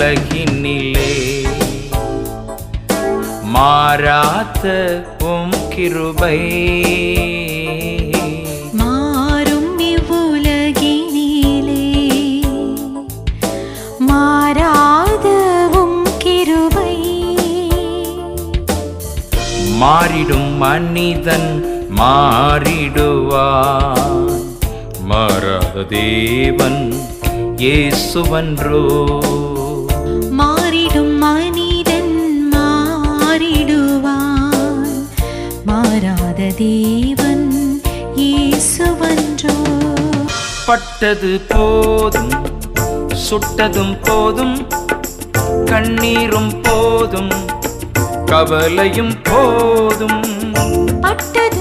உலகினிலே. மாறாத உம் கிருபை. மாறும் இவ்வுலகினிலே மாறாதவும் கிருபை. மாறிடும் மனிதன் மாறிடுவான். மாறாத தேவன் இயேசுவன்றோ. மாறாத தேவன் இயேசுவன்றோ? பட்டது போதும் சுட்டதும் போதும் கண்ணீரும் போதும் கவலையும் போதும். பட்டதும் போ